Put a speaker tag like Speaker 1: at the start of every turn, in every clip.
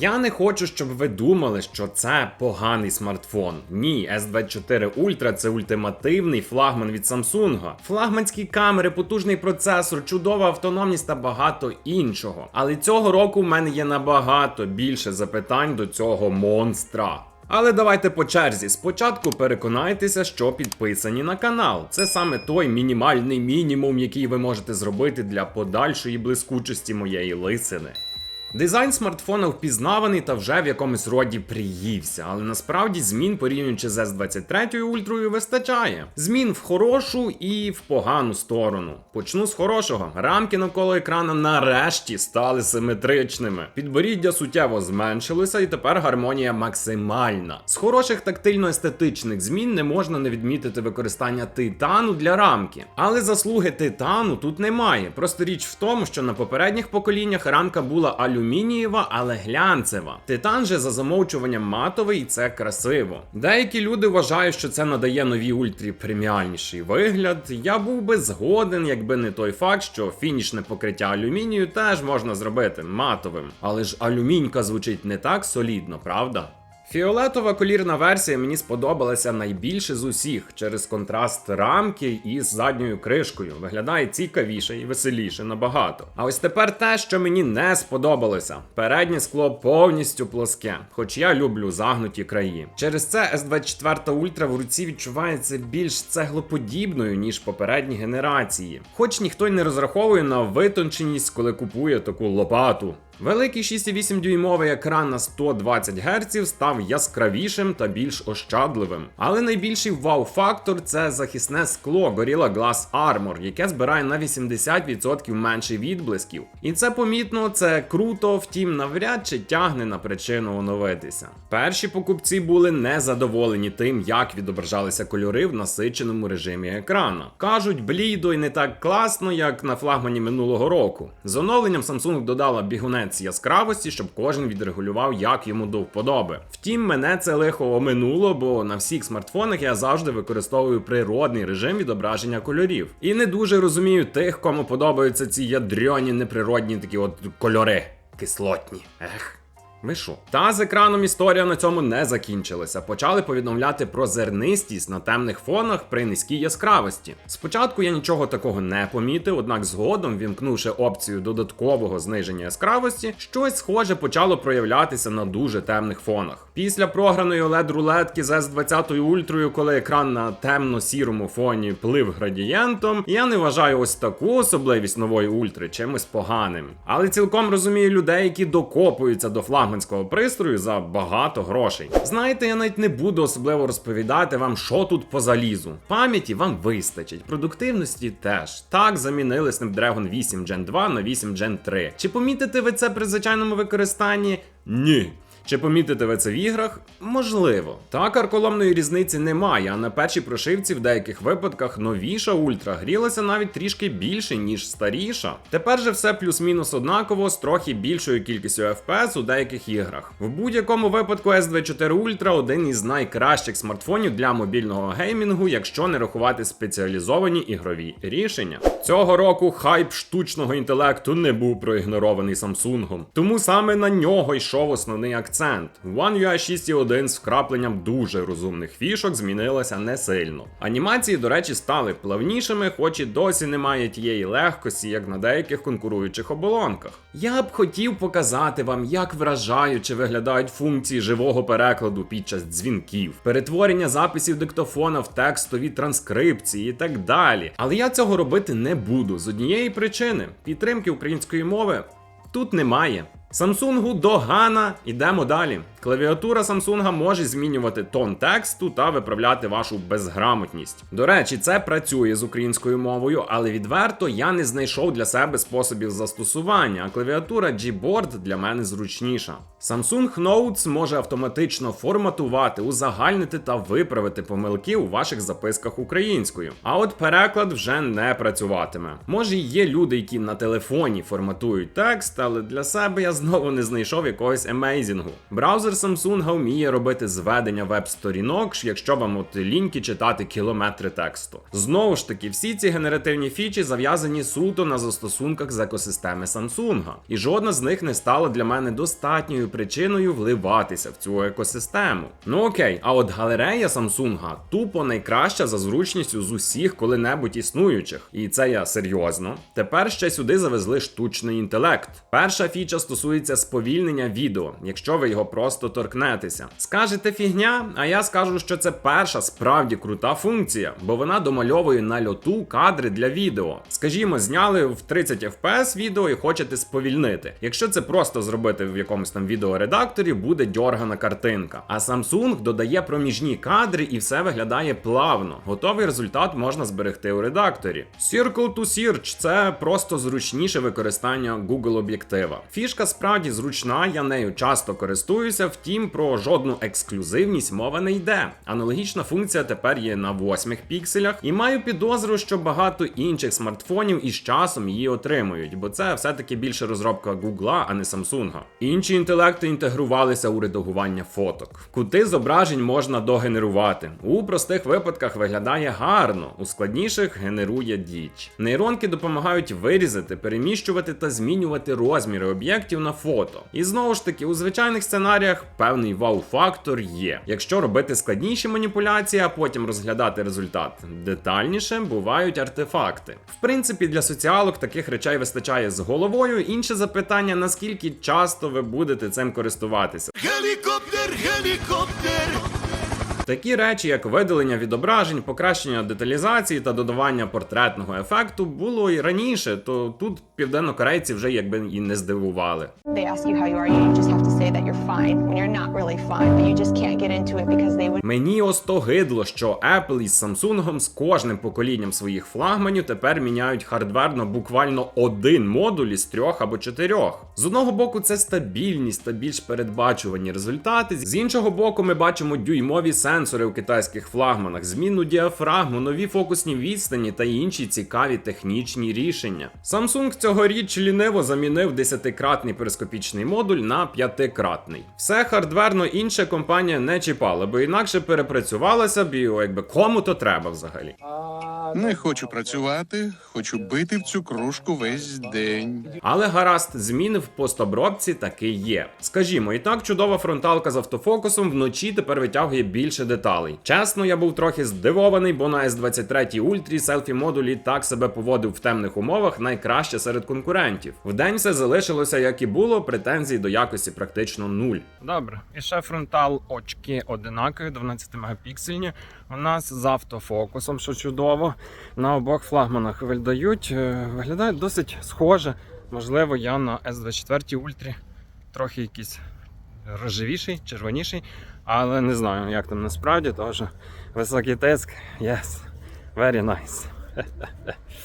Speaker 1: Я не хочу, щоб ви думали, що це поганий смартфон. Ні, S24 Ultra це ультимативний флагман від Samsung. Флагманські камери, потужний процесор, чудова автономність та багато іншого. Але цього року в мене є набагато більше запитань до цього монстра. Але давайте по черзі. Спочатку переконайтеся, що підписані на канал. Це саме той мінімальний мінімум, який ви можете зробити для подальшої блискучості моєї лисини. Дизайн смартфона впізнаваний та вже в якомусь роді приївся, але насправді змін порівнюючи з S23 ультрою вистачає. Змін в хорошу і в погану сторону. Почну з хорошого. Рамки навколо екрана нарешті стали симетричними. Підборіддя суттєво зменшилося, і тепер гармонія максимальна. З хороших тактильно-естетичних змін не можна не відмітити використання титану для рамки. Але заслуги титану тут немає. Просто річ в тому, що на попередніх поколіннях рамка була алюмінієва алюмінієва, але глянцева. Титан же за замовчуванням матовий, і це красиво. Деякі люди вважають, що це надає новій ультрі преміальніший вигляд. Я був би згоден, якби не той факт, що фінішне покриття алюмінію теж можна зробити матовим. Але ж алюмінька звучить не так солідно, правда? Фіолетова колірна версія мені сподобалася найбільше з усіх через контраст рамки із задньою кришкою. Виглядає цікавіше і веселіше набагато. А ось тепер те, що мені не сподобалося. Переднє скло повністю плоске, хоч я люблю загнуті краї. Через це S24 ультра в руці відчувається більш цеглоподібною, ніж попередні генерації. Хоч ніхто й не розраховує на витонченість, коли купує таку лопату. Великий 6,8 дюймовий екран на 120 Гц став яскравішим та більш ощадливим. Але найбільший вау-фактор це захисне скло Gorilla Glass Armor, яке збирає на 80% менше відблисків. І це помітно, це круто, втім, навряд чи тягне на причину оновитися. Перші покупці були незадоволені тим, як відображалися кольори в насиченому режимі екрана. Кажуть, блідо й не так класно, як на флагмані минулого року. З оновленням Samsung додала бігунець баланс яскравості, щоб кожен відрегулював, як йому до вподоби. Втім, мене це лихо оминуло, бо на всіх смартфонах я завжди використовую природний режим відображення кольорів. І не дуже розумію тих, кому подобаються ці ядрьоні неприродні такі от кольори кислотні. Ех мишу. Ну Та з екраном історія на цьому не закінчилася. Почали повідомляти про зернистість на темних фонах при низькій яскравості. Спочатку я нічого такого не помітив, однак згодом, вімкнувши опцію додаткового зниження яскравості, щось схоже почало проявлятися на дуже темних фонах. Після програної led рулетки з s 20 ультрою, коли екран на темно-сірому фоні плив градієнтом, я не вважаю ось таку особливість нової ультри чимось поганим. Але цілком розумію людей, які докопуються до флагмана флагманського пристрою за багато грошей. Знаєте, я навіть не буду особливо розповідати вам, що тут по залізу. Пам'яті вам вистачить, продуктивності теж. Так замінили Snapdragon 8 Gen 2 на 8 Gen 3. Чи помітите ви це при звичайному використанні? Ні. Чи помітите ви це в іграх? Можливо. Так, арколомної різниці немає, а на першій прошивці в деяких випадках новіша ультра грілася навіть трішки більше, ніж старіша. Тепер же все плюс-мінус однаково з трохи більшою кількістю FPS у деяких іграх. В будь-якому випадку S24 Ultra один із найкращих смартфонів для мобільного геймінгу, якщо не рахувати спеціалізовані ігрові рішення. Цього року хайп штучного інтелекту не був проігнорований Самсунгом, тому саме на нього йшов основний акцент акцент. One UI 6.1 з вкрапленням дуже розумних фішок змінилася не сильно. Анімації, до речі, стали плавнішими, хоч і досі немає тієї легкості, як на деяких конкуруючих оболонках. Я б хотів показати вам, як вражаюче виглядають функції живого перекладу під час дзвінків, перетворення записів диктофона в текстові транскрипції і так далі. Але я цього робити не буду з однієї причини підтримки української мови тут немає. Самсунгу догана, ідемо далі. Клавіатура Samsung може змінювати тон тексту та виправляти вашу безграмотність. До речі, це працює з українською мовою, але відверто я не знайшов для себе способів застосування, а клавіатура Gboard для мене зручніша. Samsung Notes може автоматично форматувати, узагальнити та виправити помилки у ваших записках українською. А от переклад вже не працюватиме. Може, є люди, які на телефоні форматують текст, але для себе я знову не знайшов якогось емейзінгу. Браузер Samsung вміє робити зведення веб-сторінок, якщо вам от ліньки читати кілометри тексту. Знову ж таки, всі ці генеративні фічі зав'язані суто на застосунках з екосистеми Samsung. І жодна з них не стала для мене достатньою причиною вливатися в цю екосистему. Ну окей, а от галерея Samsung тупо найкраща за зручністю з усіх коли-небудь існуючих. І це я серйозно. Тепер ще сюди завезли штучний інтелект. Перша фіча стосується сповільнення відео, якщо ви його просто просто торкнетеся. Скажете фігня, а я скажу, що це перша справді крута функція, бо вона домальовує на льоту кадри для відео. Скажімо, зняли в 30 fps відео і хочете сповільнити. Якщо це просто зробити в якомусь там відеоредакторі, буде дьоргана картинка. А Samsung додає проміжні кадри і все виглядає плавно. Готовий результат можна зберегти у редакторі. Circle to Search це просто зручніше використання Google об'єктива. Фішка справді зручна, я нею часто користуюся втім, про жодну ексклюзивність мова не йде. Аналогічна функція тепер є на 8 пікселях, і маю підозру, що багато інших смартфонів із часом її отримують, бо це все-таки більше розробка Google, а не Samsung. Інші інтелекти інтегрувалися у редагування фоток. Кути зображень можна догенерувати. У простих випадках виглядає гарно, у складніших генерує діч. Нейронки допомагають вирізати, переміщувати та змінювати розміри об'єктів на фото. І знову ж таки, у звичайних сценаріях маніпуляціях певний вау-фактор є. Якщо робити складніші маніпуляції, а потім розглядати результат детальніше, бувають артефакти. В принципі, для соціалок таких речей вистачає з головою. Інше запитання: наскільки часто ви будете цим користуватися? Гелікоптер, гелікоптер. Такі речі, як видалення відображень, покращення деталізації та додавання портретного ефекту, було і раніше, то тут південнокорейці вже якби і не здивували. Мені ось то гидло, що Apple із Samsung з кожним поколінням своїх флагманів тепер міняють хардверно буквально один модуль із трьох або чотирьох. З одного боку, це стабільність та більш передбачувані результати. З іншого боку, ми бачимо дюймові сенсори у китайських флагманах, змінну діафрагму, нові фокусні відстані та інші цікаві технічні рішення. Samsung Цьогоріч ліниво замінив 10-кратний перископічний модуль на 5-кратний. Все хардверно інше компанія не чіпала, бо інакше перепрацювалася б і якби кому то треба взагалі. Не хочу працювати, хочу бити в цю кружку весь день. Але гаразд, змін в постобробці таки є. Скажімо, і так чудова фронталка з автофокусом вночі тепер витягує більше деталей. Чесно, я був трохи здивований, бо на S23 Ultra селфі модулі так себе поводив в темних умовах найкраще серед серед конкурентів. Вдень все залишилося, як і було, претензій до якості практично нуль. Добре, і ще фронтал очки одинакові, 12 мегапіксельні. У нас з автофокусом, що чудово, на обох флагманах вильдають, е, Виглядає досить схоже. Можливо, я на s 24 Ультрі трохи якийсь рожевіший, червоніший, але не знаю, як там насправді, тому що високий тиск, yes, very nice.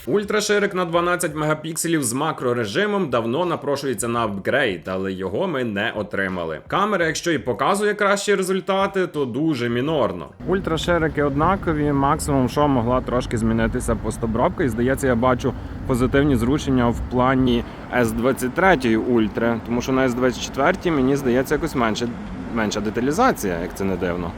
Speaker 1: Ультраширик на 12 мегапікселів з макрорежимом давно напрошується на апгрейд, але його ми не отримали. Камера, якщо і показує кращі результати, то дуже мінорно. Ультраширики однакові, максимум, що могла трошки змінитися постобробка, і здається, я бачу позитивні зрушення в плані s 23 Ультра, тому що на s 24 мені здається якось менше. Менша деталізація, як це не дивно.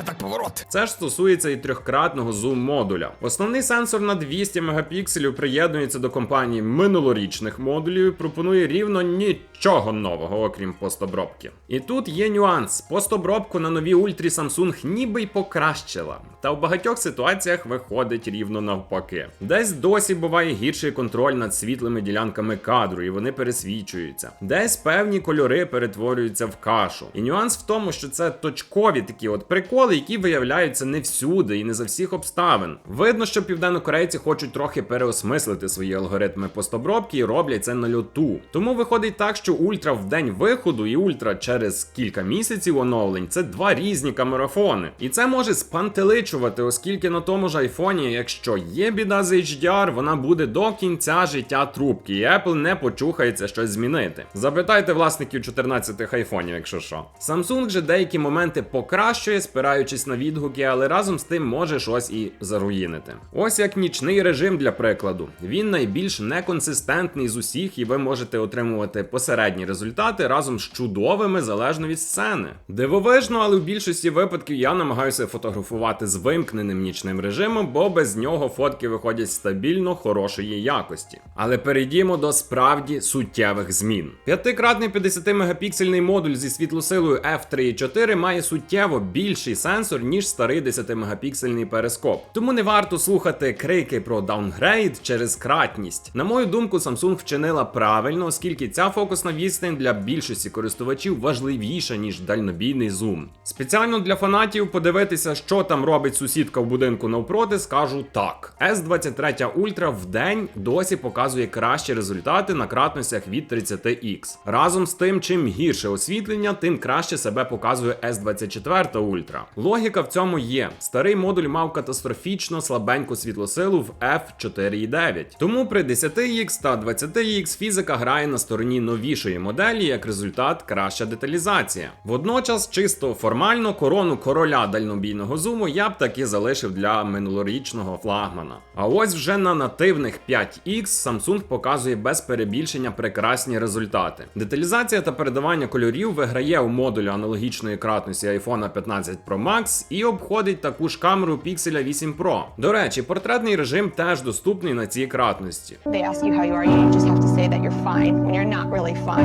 Speaker 1: Оце так поворот. Це ж стосується і трьохкратного зум модуля. Основний сенсор на 200 мегапікселів приєднується до компанії минулорічних модулів і пропонує рівно нічого нового, окрім постобробки. І тут є нюанс: постобробку на нові ультрі Samsung ніби й покращила. Та в багатьох ситуаціях виходить рівно навпаки. Десь досі буває гірший контроль над світлими ділянками кадру, і вони пересвічуються. Десь певні кольори перетворюються в кашу. І нюанс в тому, що це точкові такі от приколи сигнали, які виявляються не всюди і не за всіх обставин. Видно, що південнокорейці хочуть трохи переосмислити свої алгоритми постобробки і роблять це на льоту. Тому виходить так, що ультра в день виходу і ультра через кілька місяців оновлень це два різні камерафони. І це може спантеличувати, оскільки на тому ж айфоні, якщо є біда з HDR, вона буде до кінця життя трубки, і Apple не почухається щось змінити. Запитайте власників 14 айфонів, якщо що. Samsung же деякі моменти покращує, спираючи спираючись на відгуки, але разом з тим може щось і заруїнити. Ось як нічний режим для прикладу. Він найбільш неконсистентний з усіх, і ви можете отримувати посередні результати разом з чудовими залежно від сцени. Дивовижно, але в більшості випадків я намагаюся фотографувати з вимкненим нічним режимом, бо без нього фотки виходять стабільно хорошої якості. Але перейдімо до справді суттєвих змін. П'ятикратний 50 мегапіксельний модуль зі світлосилою f 34 має суттєво більший сенс сенсор, ніж старий 10-мегапіксельний перископ. Тому не варто слухати крики про даунгрейд через кратність. На мою думку, Samsung вчинила правильно, оскільки ця фокусна відстань для більшості користувачів важливіша, ніж дальнобійний зум. Спеціально для фанатів подивитися, що там робить сусідка в будинку навпроти, скажу так. S23 Ultra в день досі показує кращі результати на кратностях від 30X. Разом з тим, чим гірше освітлення, тим краще себе показує S24 Ultra. Логіка в цьому є: старий модуль мав катастрофічно слабеньку світлосилу в F4.9. Тому при 10X та 20X фізика грає на стороні новішої моделі, як результат, краща деталізація. Водночас, чисто формально, корону короля дальнобійного зуму я б таки залишив для минулорічного флагмана. А ось вже на нативних 5X Samsung показує без перебільшення прекрасні результати. Деталізація та передавання кольорів виграє у модулі аналогічної кратності iPhone 15 Pro Max і обходить таку ж камеру Pixel 8 Pro. До речі, портретний режим теж доступний на цій кратності.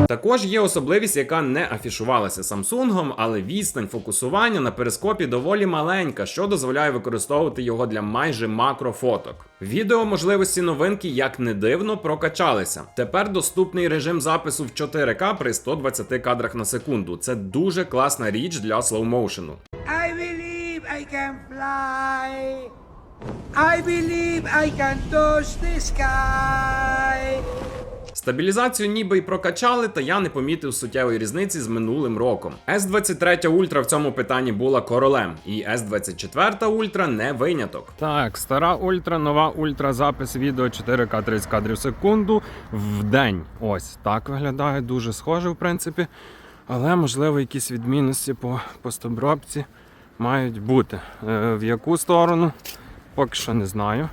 Speaker 1: Також є особливість, яка не афішувалася Samsung, але відстань фокусування на перископі доволі маленька, що дозволяє використовувати його для майже макрофоток. Відео можливості новинки, як не дивно, прокачалися. Тепер доступний режим запису в 4К при 120 кадрах на секунду. Це дуже класна річ для слоумоушену can fly. I believe I can touch the sky. Стабілізацію ніби й прокачали, та я не помітив суттєвої різниці з минулим роком. s 23 Ultra в цьому питанні була королем, і s 24 Ultra не виняток. Так, стара Ультра, нова Ультра, запис відео 4К 30 кадрів секунду в день. Ось так виглядає дуже схоже, в принципі. Але можливо якісь відмінності по, по мають бути. Е, в яку сторону, поки що не знаю.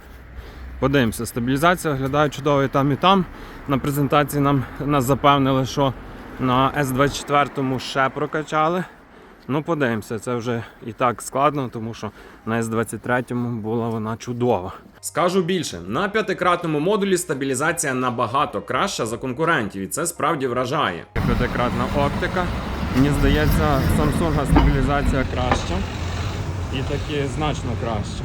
Speaker 1: Подивимося, стабілізація виглядає чудово і там і там. На презентації нам нас запевнили, що на С24 ще прокачали. Ну, подивимося, це вже і так складно, тому що на С23 була вона чудова. Скажу більше, на п'ятикратному модулі стабілізація набагато краща за конкурентів, і це справді вражає. П'ятикратна оптика. Мені здається, Samsung стабілізація краща і таки значно краще.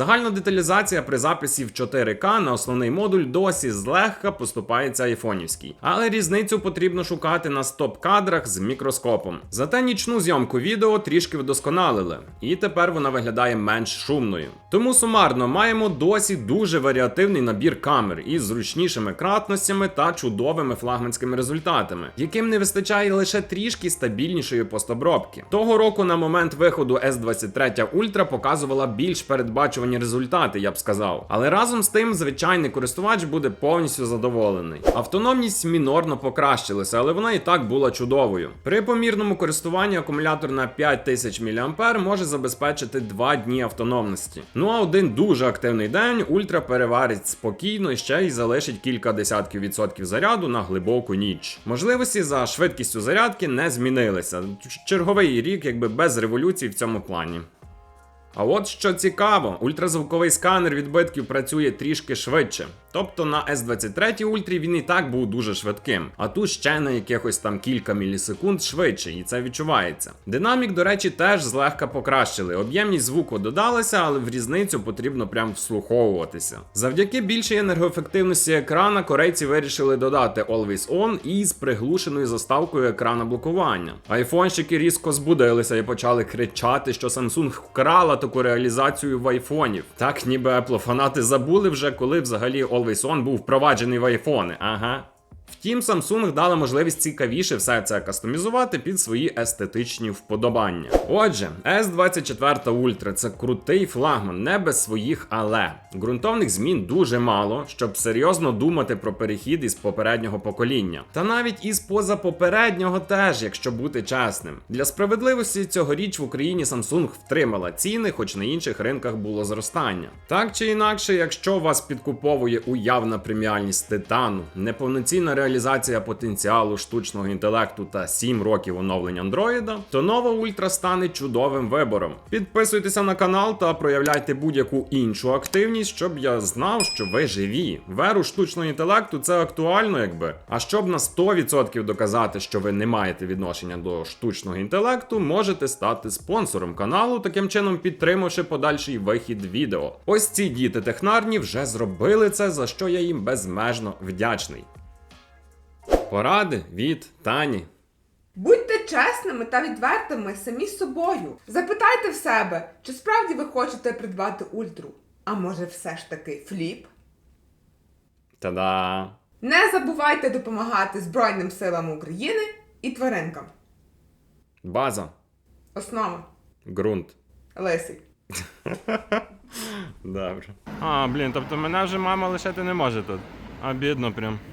Speaker 1: Загальна деталізація при записі в 4К на основний модуль досі злегка поступається айфонівській, але різницю потрібно шукати на стоп-кадрах з мікроскопом. Зате нічну зйомку відео трішки вдосконалили, і тепер вона виглядає менш шумною. Тому сумарно маємо досі дуже варіативний набір камер із зручнішими кратностями та чудовими флагманськими результатами, яким не вистачає лише трішки стабільнішої постобробки. Того року на момент виходу s 23 Ultra показувала більш передбачувані непогані результати, я б сказав. Але разом з тим, звичайний користувач буде повністю задоволений. Автономність мінорно покращилася, але вона і так була чудовою. При помірному користуванні акумулятор на 5000 мА може забезпечити 2 дні автономності. Ну а один дуже активний день ультра переварить спокійно і ще й залишить кілька десятків відсотків заряду на глибоку ніч. Можливості за швидкістю зарядки не змінилися. Черговий рік, якби без революції в цьому плані. А от що цікаво, ультразвуковий сканер відбитків працює трішки швидше. Тобто на s 23 Ультрі він і так був дуже швидким, а тут ще на якихось там кілька мілісекунд швидше, і це відчувається. Динамік, до речі, теж злегка покращили. Об'ємність звуку додалася, але в різницю потрібно прям вслуховуватися. Завдяки більшій енергоефективності екрана корейці вирішили додати Always On із приглушеною заставкою екрана блокування. Айфонщики різко збудилися і почали кричати, що Samsung вкрала таку реалізацію в айфонів. Так ніби Apple фанати забули вже, коли взагалі Always On був впроваджений в айфони. Ага. Втім, Samsung дала можливість цікавіше все це кастомізувати під свої естетичні вподобання. Отже, S24 Ultra це крутий флагман, не без своїх, але ґрунтовних змін дуже мало, щоб серйозно думати про перехід із попереднього покоління. Та навіть із позапопереднього теж, якщо бути чесним. Для справедливості цьогоріч в Україні Samsung втримала ціни, хоч на інших ринках було зростання. Так чи інакше, якщо вас підкуповує уявна преміальність титану, неповноцінна реалізація потенціалу штучного інтелекту та 7 років оновлень Андроїда, то нова ультра стане чудовим вибором. Підписуйтеся на канал та проявляйте будь-яку іншу активність, щоб я знав, що ви живі. Веру штучного інтелекту це актуально, якби. А щоб на 100% доказати, що ви не маєте відношення до штучного інтелекту, можете стати спонсором каналу, таким чином підтримавши подальший вихід відео. Ось ці діти технарні вже зробили це, за що я їм безмежно вдячний. Поради від Тані. Будьте чесними та відвертими самі з собою. Запитайте в себе, чи справді ви хочете придбати ультру. А може, все ж таки фліп? Та-да! Не забувайте допомагати Збройним силам України і тваринкам. База. Основа. Ґрунт. Лисий. Добре. А, блін, тобто мене вже мама лишити не може тут. А бідно прям.